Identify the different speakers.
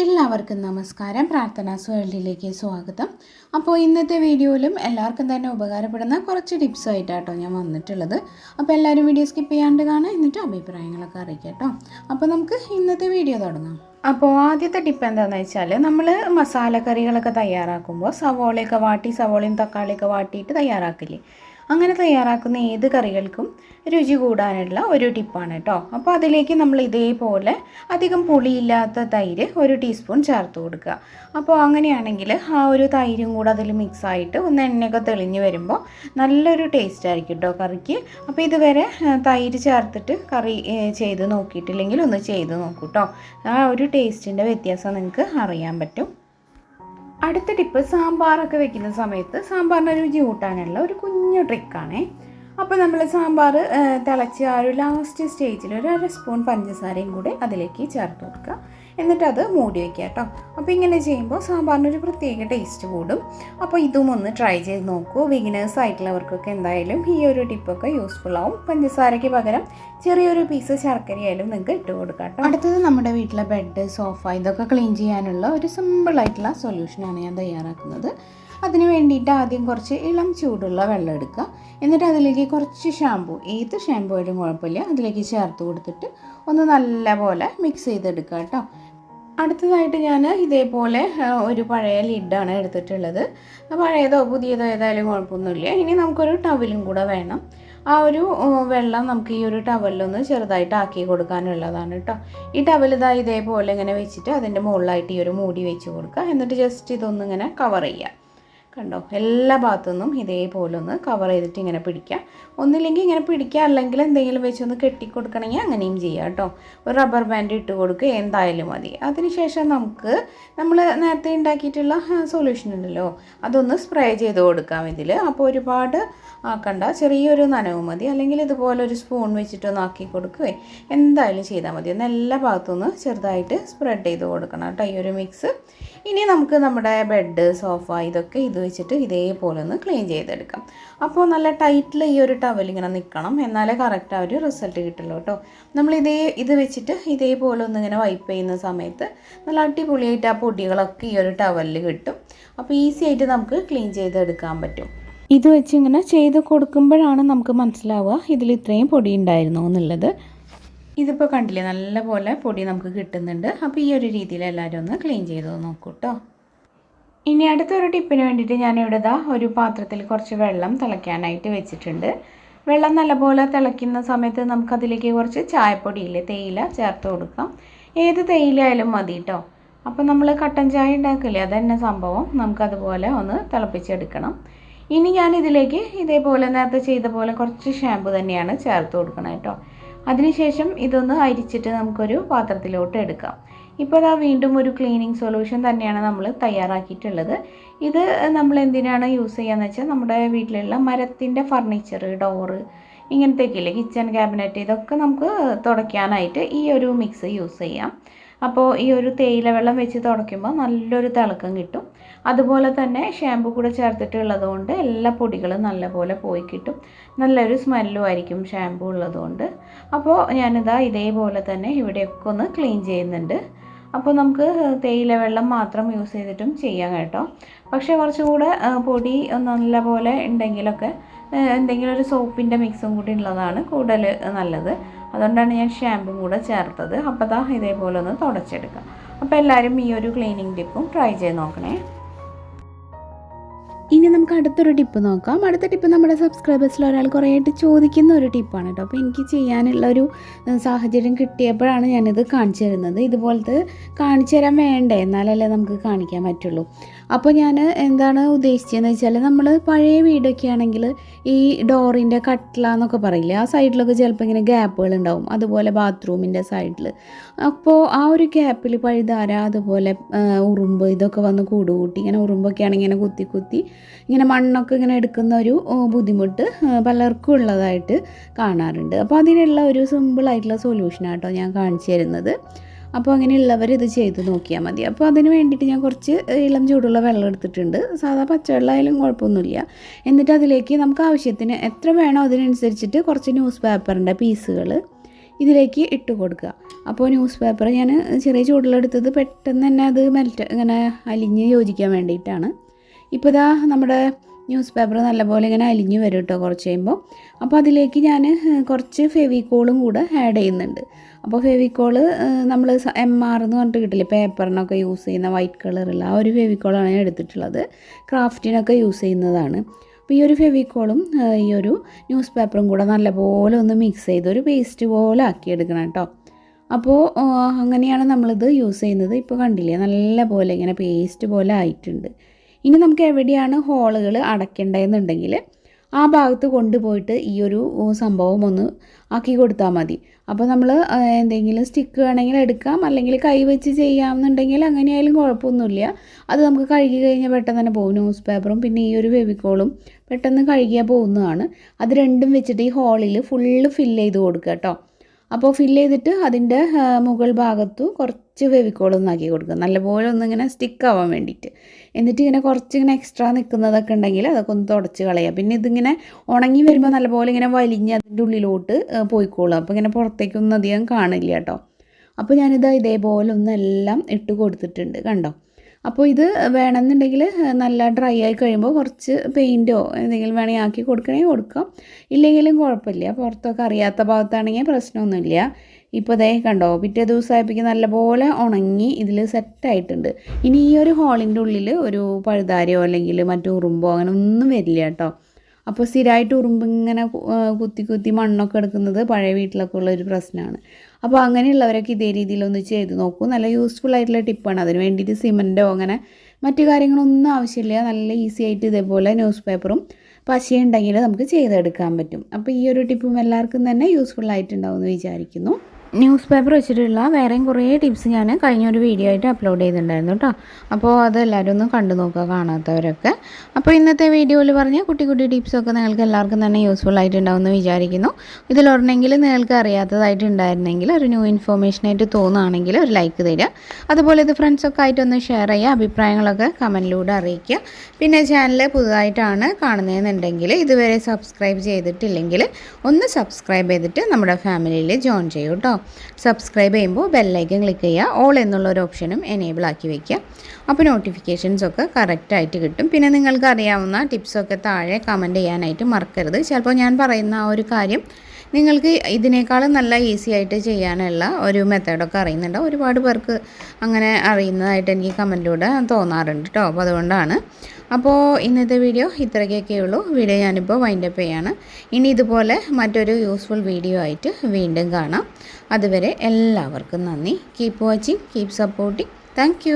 Speaker 1: എല്ലാവർക്കും നമസ്കാരം. പ്രാർത്ഥനാസ് വേൾഡിലേക്ക് സ്വാഗതം. അപ്പോൾ ഇന്നത്തെ വീഡിയോയിലും എല്ലാവർക്കും തന്നെ ഉപകാരപ്പെടുന്ന കുറച്ച് ടിപ്സ് ആയിട്ടാട്ടോ ഞാൻ വന്നിട്ടുള്ളത്. അപ്പോൾ എല്ലാവരും വീഡിയോ സ്കിപ്പ് ചെയ്യാണ്ട് കാണാം എന്നിട്ട് അഭിപ്രായങ്ങളൊക്കെ അറിയിക്കാം അപ്പോൾ നമുക്ക് ഇന്നത്തെ വീഡിയോ തുടങ്ങാം. അപ്പോൾ ആദ്യത്തെ ടിപ്പ് എന്താണെന്ന് വെച്ചാൽ നമ്മൾ മസാലക്കറികളൊക്കെ തയ്യാറാക്കുമ്പോൾ സവോളയൊക്കെ വാട്ടി സവോളയും തക്കാളിയൊക്കെ വാട്ടിയിട്ട് തയ്യാറാക്കില്ലേ? അങ്ങനെ തയ്യാറാക്കുന്ന ഏത് കറികൾക്കും രുചി കൂടാനുള്ള ഒരു ടിപ്പാണ് കേട്ടോ. അപ്പോൾ അതിലേക്ക് നമ്മൾ ഇതേപോലെ അധികം പുളിയില്ലാത്ത തൈര് ഒരു ടീസ്പൂൺ ചേർത്ത് കൊടുക്കുക. അപ്പോൾ അങ്ങനെയാണെങ്കിൽ ആ ഒരു തൈരും കൂടെ അതിൽ മിക്സായിട്ട് ഒന്ന് എണ്ണയൊക്കെ തെളിഞ്ഞ് വരുമ്പോൾ നല്ലൊരു ടേസ്റ്റ് ആയിരിക്കും കേട്ടോ കറിക്ക്. അപ്പോൾ ഇതുവരെ തൈര് ചേർത്തിട്ട് കറി ചെയ്ത് നോക്കിയിട്ടില്ലെങ്കിൽ ഒന്ന് ചെയ്ത് നോക്കൂ കേട്ടോ. ആ ഒരു ടേസ്റ്റിന്റെ വ്യത്യാസം നിങ്ങൾക്ക് അറിയാൻ പറ്റും. അടുത്ത ടിപ്പ് സാമ്പാറൊക്കെ വെക്കുന്ന സമയത്ത് സാമ്പാറിന് രുചി കൂട്ടാനുള്ള ഒരു കുഞ്ഞു ട്രിക്കാണേ അപ്പോൾ നമ്മൾ സാമ്പാർ തിളച്ച് ആ ഒരു ലാസ്റ്റ് സ്റ്റേജിൽ ഒരു അര സ്പൂൺ പഞ്ചസാരയും കൂടി അതിലേക്ക് ചേർത്ത് കൊടുക്കുക. എന്നിട്ട് അത് മൂടി വയ്ക്കുക കേട്ടോ. അപ്പോൾ ഇങ്ങനെ ചെയ്യുമ്പോൾ സാമ്പാറിന് ഒരു പ്രത്യേക ടേസ്റ്റ് കൂടും. അപ്പോൾ ഇതും ഒന്ന് ട്രൈ ചെയ്ത് നോക്കൂ. ബിഗിനേഴ്സ് ആയിട്ടുള്ളവർക്കൊക്കെ എന്തായാലും ഈ ഒരു ടിപ്പൊക്കെ യൂസ്ഫുൾ ആവും. പഞ്ചസാരയ്ക്ക് പകരം ചെറിയൊരു പീസ് ശർക്കരയായാലും നിങ്ങൾക്ക് ഇട്ട് കൊടുക്കാം കേട്ടോ. അടുത്തത് നമ്മുടെ വീട്ടിലെ ബെഡ് സോഫ ഇതൊക്കെ ക്ലീൻ ചെയ്യാനുള്ള ഒരു സിമ്പിളായിട്ടുള്ള സൊല്യൂഷനാണ് ഞാൻ തയ്യാറാക്കുന്നത്. അതിന് വേണ്ടിയിട്ട് ആദ്യം കുറച്ച് ഇളം ചൂടുള്ള വെള്ളം എടുക്കുക. എന്നിട്ട് അതിലേക്ക് കുറച്ച് ഷാമ്പു ഏത് ഷാമ്പു ആയാലും കുഴപ്പമില്ല. അതിലേക്ക് ചേർത്ത് കൊടുത്തിട്ട് ഒന്ന് നല്ലപോലെ മിക്സ് ചെയ്തെടുക്കുക കേട്ടോ. അടുത്തതായിട്ട് ഞാൻ ഇതേപോലെ ഒരു പഴയ ലിഡാണ് എടുത്തിട്ടുള്ളത്. പഴയതോ പുതിയതോ ഏതായാലും കുഴപ്പമൊന്നുമില്ല. ഇനി നമുക്കൊരു ടവലും കൂടെ വേണം. ആ ഒരു വെള്ളം നമുക്ക് ഈ ഒരു ടവലിലൊന്ന് ചെറുതായിട്ട് ആക്കി കൊടുക്കാനുള്ളതാണ് കേട്ടോ. ഈ ടവൽ ഇതാ ഇതേപോലെ ഇങ്ങനെ വെച്ചിട്ട് അതിന്റെ മുകളിലായിട്ട് ഈ ഒരു മൂടി വെച്ച് കൊടുക്കുക. എന്നിട്ട് ജസ്റ്റ് ഇതൊന്നിങ്ങനെ കവർ ചെയ്യുക. കണ്ടോ? എല്ലാ ഭാഗത്തു നിന്നും ഇതേപോലെ ഒന്ന് കവർ ചെയ്തിട്ട് ഇങ്ങനെ പിടിക്കുക ഒന്നില്ലെങ്കിൽ ഇങ്ങനെ പിടിക്കുക അല്ലെങ്കിൽ എന്തെങ്കിലും വെച്ചൊന്ന് കെട്ടിക്കൊടുക്കണമെങ്കിൽ അങ്ങനെയും ചെയ്യാം കേട്ടോ. ഒരു റബ്ബർ ബാൻഡ് ഇട്ട് കൊടുക്കുക. എന്തായാലും മതി. അതിനുശേഷം നമുക്ക് നമ്മൾ നേരത്തെ ഉണ്ടാക്കിയിട്ടുള്ള സൊല്യൂഷൻ ഉണ്ടല്ലോ. അതൊന്ന് സ്പ്രേ ചെയ്ത് കൊടുക്കാം ഇതിൽ അപ്പോൾ ഒരുപാട് ആക്കണ്ട ചെറിയൊരു നനവ് മതി. അല്ലെങ്കിൽ ഇതുപോലെ ഒരു സ്പൂൺ വെച്ചിട്ടൊന്ന് ആക്കി കൊടുക്കുകയും എന്തായാലും ചെയ്താൽ മതി. ഒന്ന് എല്ലാ ഭാഗത്തുനിന്ന് ചെറുതായിട്ട് സ്പ്രെഡ് ചെയ്ത് കൊടുക്കണം കേട്ടോ ഈ ഒരു മിക്സ് ഇനി നമുക്ക് നമ്മുടെ ബെഡ് സോഫ ഇതൊക്കെ ഇത് വെച്ചിട്ട് ഇതേപോലെ ഒന്ന് ക്ലീൻ ചെയ്തെടുക്കാം. അപ്പോൾ നല്ല ടൈറ്റിൽ ഈ ഒരു ടവൽ ഇങ്ങനെ നിൽക്കണം എന്നാലേ കറക്റ്റ് ആ ഒരു റിസൾട്ട് കിട്ടുള്ളൂ കേട്ടോ. നമ്മൾ ഇതേ ഇത് വെച്ചിട്ട് ഇതേപോലെ ഒന്ന് ഇങ്ങനെ വൈപ്പ് ചെയ്യുന്ന സമയത്ത് നല്ല അടിപൊളിയായിട്ട് ആ പൊടികളൊക്കെ ഈ ഒരു ടവലിൽ കിട്ടും. അപ്പോൾ ഈസി ആയിട്ട് നമുക്ക് ക്ലീൻ ചെയ്തെടുക്കാൻ പറ്റും. ഇത് വെച്ച് ഇങ്ങനെ ചെയ്ത് കൊടുക്കുമ്പോഴാണ് നമുക്ക് മനസ്സിലാവുക ഇതിൽ ഇത്രയും പൊടി ഉണ്ടായിരുന്നു എന്നുള്ളത്. ഇതിപ്പോൾ കണ്ടില്ലേ നല്ല പോലെ പൊടി നമുക്ക് കിട്ടുന്നുണ്ട്. അപ്പോൾ ഈ ഒരു രീതിയിൽ എല്ലാവരും ഒന്ന് ക്ലീൻ ചെയ്ത് നോക്കൂ കേട്ടോ. ഇനി അടുത്തൊരു ടിപ്പിന് വേണ്ടിയിട്ട് ഞാനിവിടെ ഇതാ ഒരു പാത്രത്തിൽ കുറച്ച് വെള്ളം തിളയ്ക്കാനായിട്ട് വെച്ചിട്ടുണ്ട്. വെള്ളം നല്ലപോലെ തിളയ്ക്കുന്ന സമയത്ത് നമുക്കതിലേക്ക് കുറച്ച് ചായപ്പൊടിയില്ലേ തേയില ചേർത്ത് കൊടുക്കാം. ഏത് തേയില ആയാലും മതി കേട്ടോ അപ്പോൾ നമ്മൾ കട്ടൻ ചായ ഉണ്ടാക്കില്ലേ അതന്നെ സംഭവം. നമുക്കതുപോലെ ഒന്ന് തിളപ്പിച്ചെടുക്കണം. ഇനി ഞാൻ ഇതിലേക്ക് ഇതേപോലെ നേരത്തെ ചെയ്ത പോലെ കുറച്ച് ഷാമ്പു തന്നെയാണ് ചേർത്ത് കൊടുക്കണം കേട്ടോ അതിനുശേഷം ഇതൊന്ന് അരിച്ചിട്ട് നമുക്കൊരു പാത്രത്തിലോട്ട് എടുക്കാം. ഇപ്പോൾ അതാ വീണ്ടും ഒരു ക്ലീനിങ് സൊല്യൂഷൻ തന്നെയാണ് നമ്മൾ തയ്യാറാക്കിയിട്ടുള്ളത്. ഇത് നമ്മൾ എന്തിനാണ് യൂസ് ചെയ്യാന്ന് വെച്ചാൽ നമ്മുടെ വീട്ടിലുള്ള മരത്തിന്റെ ഫർണിച്ചർ ഡോറ് ഇങ്ങനത്തെയൊക്കെ കിച്ചൺ ക്യാബിനറ്റ് ഇതൊക്കെ നമുക്ക് തുടയ്ക്കാനായിട്ട് ഈ ഒരു മിക്സ് യൂസ് ചെയ്യാം. അപ്പോൾ ഈ ഒരു തേയില വെള്ളം വെച്ച് തുടയ്ക്കുമ്പോൾ നല്ലൊരു തിളക്കം കിട്ടും. അതുപോലെ തന്നെ ഷാമ്പു കൂടെ ചേർത്തിട്ടുള്ളതുകൊണ്ട് എല്ലാ പൊടികളും നല്ലപോലെ പോയി കിട്ടും. നല്ലൊരു സ്മെല്ലും ആയിരിക്കും ഷാമ്പു ഉള്ളതുകൊണ്ട് അപ്പോൾ ഞാനിതാ ഇതേപോലെ തന്നെ ഇവിടെയൊക്കെ ഒന്ന് ക്ലീൻ ചെയ്യുന്നുണ്ട്. അപ്പോൾ നമുക്ക് തേയില വെള്ളം മാത്രം യൂസ് ചെയ്തിട്ടും ചെയ്യാം കേട്ടോ. പക്ഷേ കുറച്ചുകൂടെ പൊടി നല്ല പോലെ ഉണ്ടെങ്കിലൊക്കെ എന്തെങ്കിലും ഒരു സോപ്പിന്റെ മിക്സും കൂടി ഉള്ളതാണ് കൂടുതൽ നല്ലത്. അതുകൊണ്ടാണ് ഞാൻ ഷാമ്പും കൂടെ ചേർത്തത്. അപ്പോൾ ദാ ഇതേപോലെ ഒന്ന് തുടച്ചെടുക്കാം. അപ്പോൾ എല്ലാവരും ഈ ഒരു ക്ലീനിങ് ടിപ്പും ട്രൈ ചെയ്ത് നോക്കണേ. നമുക്ക് അടുത്തൊരു ടിപ്പ് നോക്കാം. അടുത്ത ടിപ്പ് നമ്മുടെ സബ്സ്ക്രൈബേഴ്സിൽ ഒരാൾ കുറേയായിട്ട് ചോദിക്കുന്ന ഒരു ടിപ്പാണ് കേട്ടോ അപ്പോൾ എനിക്ക് ചെയ്യാനുള്ള ഒരു സാഹചര്യം കിട്ടിയപ്പോഴാണ് ഞാനിത് കാണിച്ചു തരുന്നത്. ഇതുപോലത്തെ കാണിച്ചു തരാൻ വേണ്ടേ? എന്നാലല്ലേ നമുക്ക് കാണിക്കാൻ പറ്റുള്ളൂ. അപ്പോൾ ഞാൻ എന്താണ് ഉദ്ദേശിച്ചതെന്ന് വെച്ചാൽ നമ്മൾ പഴയ വീടൊക്കെ ആണെങ്കിൽ ഈ ഡോറിന്റെ കട്ട്ല എന്നൊക്കെ പറയില്ലേ ആ സൈഡിലൊക്കെ ചിലപ്പോൾ ഇങ്ങനെ ഗ്യാപ്പുകൾ ഉണ്ടാവും അതുപോലെ ബാത്റൂമിന്റെ സൈഡിൽ അപ്പോൾ ആ ഒരു ഗ്യാപ്പിൽ പഴുതാര അതുപോലെ ഉറുമ്പ് ഇതൊക്കെ വന്ന് കൂടുകൂട്ടി ഇങ്ങനെ ഉറുമ്പൊക്കെ ആണെങ്കിൽ ഇങ്ങനെ കുത്തി കുത്തി ഇങ്ങനെ മണ്ണൊക്കെ ഇങ്ങനെ എടുക്കുന്ന ഒരു ബുദ്ധിമുട്ട് പലർക്കും ഉള്ളതായിട്ട് കാണാറുണ്ട്. അപ്പോൾ അതിനുള്ള ഒരു സിമ്പിളായിട്ടുള്ള സൊല്യൂഷനാട്ടോ ഞാൻ കാണിച്ചു തരുന്നത്. അപ്പോൾ അങ്ങനെയുള്ളവർ ഇത് ചെയ്ത് നോക്കിയാൽ മതി. അപ്പോൾ അതിന് വേണ്ടിയിട്ട് ഞാൻ കുറച്ച് ഇളം ചൂടുള്ള വെള്ളം എടുത്തിട്ടുണ്ട്. സാധാ പച്ചവെള്ളം ആയാലും കുഴപ്പമൊന്നുമില്ല. എന്നിട്ട് അതിലേക്ക് നമുക്ക് ആവശ്യത്തിന് എത്ര വേണോ അതിനനുസരിച്ചിട്ട് കുറച്ച് ന്യൂസ് പേപ്പറിന്റെ പീസുകൾ ഇതിലേക്ക് ഇട്ട് കൊടുക്കുക. അപ്പോൾ ന്യൂസ് പേപ്പർ ഞാൻ ചെറിയ ചൂടിലെടുത്തത് പെട്ടെന്ന് തന്നെ അത് മെൽറ്റ് ഇങ്ങനെ അലിഞ്ഞ് യോജിക്കാൻ വേണ്ടിയിട്ടാണ്. ഇപ്പോൾ ഇതാ നമ്മുടെ ന്യൂസ് പേപ്പർ നല്ലപോലെ ഇങ്ങനെ അലിഞ്ഞ് വരും കേട്ടോ കുറച്ച് കഴിയുമ്പോൾ. അപ്പോൾ അതിലേക്ക് ഞാൻ കുറച്ച് ഫെവിക്കോളും കൂടെ ആഡ് ചെയ്യുന്നുണ്ട്. അപ്പോൾ ഫെവിക്കോൾ നമ്മൾ എം ആർ എന്ന് പറഞ്ഞിട്ട് കിട്ടില്ല പേപ്പറിനൊക്കെ യൂസ് ചെയ്യുന്ന വൈറ്റ് കളറുള്ള ആ ഒരു ഫെവിക്കോളാണ് ഞാൻ എടുത്തിട്ടുള്ളത്. ക്രാഫ്റ്റിനൊക്കെ യൂസ് ചെയ്യുന്നതാണ്. അപ്പോൾ ഈ ഒരു ഫെവിക്കോളും ഈ ഒരു ന്യൂസ് പേപ്പറും കൂടെ നല്ലപോലെ ഒന്ന് മിക്സ് ചെയ്ത് ഒരു പേസ്റ്റ് പോലെ ആക്കിയെടുക്കണം കേട്ടോ. അപ്പോൾ അങ്ങനെയാണ് നമ്മളിത് യൂസ് ചെയ്യുന്നത്. ഇപ്പോൾ കണ്ടില്ലേ നല്ല പോലെ ഇങ്ങനെ പേസ്റ്റ് പോലെ ആയിട്ടുണ്ട്. ഇനി നമുക്ക് എവിടെയാണ് ഹോളുകൾ അടയ്ക്കേണ്ടതെന്നുണ്ടെങ്കിൽ ആ ഭാഗത്ത് കൊണ്ടുപോയിട്ട് ഈ ഒരു സംഭവം ഒന്ന് ആക്കി കൊടുത്താൽ മതി. അപ്പോൾ നമ്മൾ എന്തെങ്കിലും സ്റ്റിക്ക് വേണമെങ്കിൽ എടുക്കാം. അല്ലെങ്കിൽ കൈ വെച്ച് ചെയ്യാമെന്നുണ്ടെങ്കിൽ അങ്ങനെയായാലും കുഴപ്പമൊന്നുമില്ല. അത് നമുക്ക് കഴുകി കഴിഞ്ഞാൽ പെട്ടെന്ന് തന്നെ പോകും. ന്യൂസ് പേപ്പറും പിന്നെ ഈ ഒരു ഫെവിക്കോളും പെട്ടെന്ന് കഴുകിയാൽ പോകുന്നതാണ്. അത് രണ്ടും വെച്ചിട്ട് ഈ ഹോളിൽ ഫുള്ള് ഫില്ല് ചെയ്ത് കൊടുക്കുക കേട്ടോ. അപ്പോൾ ഫിൽ ചെയ്തിട്ട് അതിന്റെ മുകൾ ഭാഗത്തു കുറച്ച് ഫെവിക്കോൾ ഒന്നാക്കി കൊടുക്കുക. നല്ലപോലെ ഒന്നിങ്ങനെ സ്റ്റിക്ക് ആവാൻ വേണ്ടിയിട്ട്. എന്നിട്ട് ഇങ്ങനെ കുറച്ച് ഇങ്ങനെ എക്സ്ട്രാ നിൽക്കുന്നതൊക്കെ ഉണ്ടെങ്കിൽ അതൊക്കെ ഒന്ന് തുടച്ച് കളയുക. പിന്നെ ഇതിങ്ങനെ ഉണങ്ങി വരുമ്പോൾ നല്ലപോലെ ഇങ്ങനെ വലിഞ്ഞ് അതിന്റെ ഉള്ളിലോട്ട് പോയിക്കോളും അപ്പോൾ ഇങ്ങനെ പുറത്തേക്കൊന്നും അധികം കാണില്ല കേട്ടോ. അപ്പോൾ ഞാനിത് ഇതേപോലെ ഒന്നെല്ലാം ഇട്ട് കൊടുത്തിട്ടുണ്ട്. കണ്ടോ? അപ്പോൾ ഇത് വേണമെന്നുണ്ടെങ്കിൽ നല്ല ഡ്രൈ ആയി കഴിയുമ്പോൾ കുറച്ച് പെയിന്റോ എന്തെങ്കിലും വേണമെങ്കിൽ ആക്കി കൊടുക്കണമെങ്കിൽ കൊടുക്കാം. ഇല്ലെങ്കിലും കുഴപ്പമില്ല. പുറത്തൊക്കെ അറിയാത്ത ഭാഗത്താണെങ്കിൽ പ്രശ്നമൊന്നുമില്ല. ഇപ്പോൾ ദേ കണ്ടോ പിറ്റേ ദിവസമായപ്പോൾ നല്ലപോലെ ഉണങ്ങി ഇതിൽ സെറ്റായിട്ടുണ്ട് ഇനി ഈ ഒരു ഹോളിന്റെ ഉള്ളിൽ ഒരു പഴുതാരയോ അല്ലെങ്കിൽ മറ്റു ഉറുമ്പോ അങ്ങനെ ഒന്നും വരില്ല കേട്ടോ. അപ്പോൾ സ്ഥിരമായിട്ട് ഉറുമ്പ് ഇങ്ങനെ കുത്തി കുത്തി മണ്ണൊക്കെ എടുക്കുന്നത് പഴയ വീട്ടിലൊക്കെ ഉള്ള ഒരു പ്രശ്നമാണ് അപ്പോൾ അങ്ങനെയുള്ളവരൊക്കെ ഇതേ രീതിയിലൊന്ന് ചെയ്ത് നോക്കൂ. നല്ല യൂസ്ഫുൾ ആയിട്ടുള്ള ടിപ്പാണ് അതിന് വേണ്ടിയിട്ട് സിമന്റോ അങ്ങനെ മറ്റു കാര്യങ്ങളൊന്നും ആവശ്യമില്ല. നല്ല ഈസി ആയിട്ട് ഇതേപോലെ ന്യൂസ് പേപ്പറും പശയുണ്ടെങ്കിൽ നമുക്ക് ചെയ്തെടുക്കാൻ പറ്റും. അപ്പോൾ ഈ ഒരു ടിപ്പും എല്ലാവർക്കും തന്നെ യൂസ്ഫുൾ ആയിട്ടുണ്ടാവും എന്ന് വിചാരിക്കുന്നു. ന്യൂസ് പേപ്പർ വെച്ചിട്ടുള്ള വേറെയും കുറേ ടിപ്സ് ഞാൻ കഴിഞ്ഞ ഒരു വീഡിയോ ആയിട്ട് അപ്ലോഡ് ചെയ്തിട്ടുണ്ടായിരുന്നു കേട്ടോ അപ്പോൾ അതെല്ലാവരും ഒന്ന് കണ്ടു നോക്കുക കാണാത്തവരൊക്കെ. അപ്പോൾ ഇന്നത്തെ വീഡിയോയിൽ പറഞ്ഞ കുട്ടി കുട്ടി ടിപ്സൊക്കെ നിങ്ങൾക്ക് എല്ലാവർക്കും തന്നെ യൂസ്ഫുൾ ആയിട്ടുണ്ടാവുമെന്ന് വിചാരിക്കുന്നു. ഇതിലൊരെണ്ണെങ്കിൽ നിങ്ങൾക്ക് അറിയാത്തതായിട്ടുണ്ടായിരുന്നെങ്കിൽ ഒരു ന്യൂ ഇൻഫോർമേഷൻ ആയിട്ട് തോന്നുകയാണെങ്കിൽ ഒരു ലൈക്ക് തരിക. അതുപോലെ ഇത് ഫ്രണ്ട്സൊക്കെ ആയിട്ടൊന്ന് ഷെയർ ചെയ്യുക അഭിപ്രായങ്ങളൊക്കെ കമന്റിലൂടെ അറിയിക്കുക. പിന്നെ ചാനൽ പുതുതായിട്ടാണ് കാണുന്നതെന്നുണ്ടെങ്കിൽ ഇതുവരെ സബ്സ്ക്രൈബ് ചെയ്തിട്ടില്ലെങ്കിൽ ഒന്ന് സബ്സ്ക്രൈബ് ചെയ്തിട്ട് നമ്മുടെ ഫാമിലിയിൽ ജോയിൻ ചെയ്യൂ കേട്ടോ സബ്സ്ക്രൈബ് ചെയ്യുമ്പോൾ ബെല്ലൈക്കൻ ക്ലിക്ക് ചെയ്യുക. ഓൾ എന്നുള്ള ഒരു ഓപ്ഷനും എനേബിൾ ആക്കി വയ്ക്കുക അപ്പോൾ നോട്ടിഫിക്കേഷൻസ് ഒക്കെ കറക്റ്റായിട്ട് കിട്ടും. പിന്നെ നിങ്ങൾക്ക് അറിയാവുന്ന ടിപ്സൊക്കെ താഴെ കമന്റ് ചെയ്യാനായിട്ട് മറക്കരുത്. ചിലപ്പോൾ ഞാൻ പറയുന്ന ആ ഒരു കാര്യം നിങ്ങൾക്ക് ഇതിനേക്കാളും നല്ല ഈസി ആയിട്ട് ചെയ്യാനുള്ള ഒരു മെത്തേഡൊക്കെ അറിയുന്നുണ്ട്. ഒരുപാട് പേർക്ക് അങ്ങനെ അറിയുന്നതായിട്ട് എനിക്ക് കമന്റിലൂടെ തോന്നാറുണ്ട് കേട്ടോ അപ്പോൾ അതുകൊണ്ടാണ്. അപ്പോൾ ഇന്നത്തെ വീഡിയോ ഇത്രയ്ക്കൊക്കെ ഉള്ളൂ. വീഡിയോ ഞാനിപ്പോൾ വൈൻഡപ്പ് ചെയ്യാണ്. ഇനി ഇതുപോലെ മറ്റൊരു യൂസ്ഫുൾ വീഡിയോ ആയിട്ട് വീണ്ടും കാണാം. അതുവരെ എല്ലാവർക്കും നന്ദി. Keep watching keep supporting thank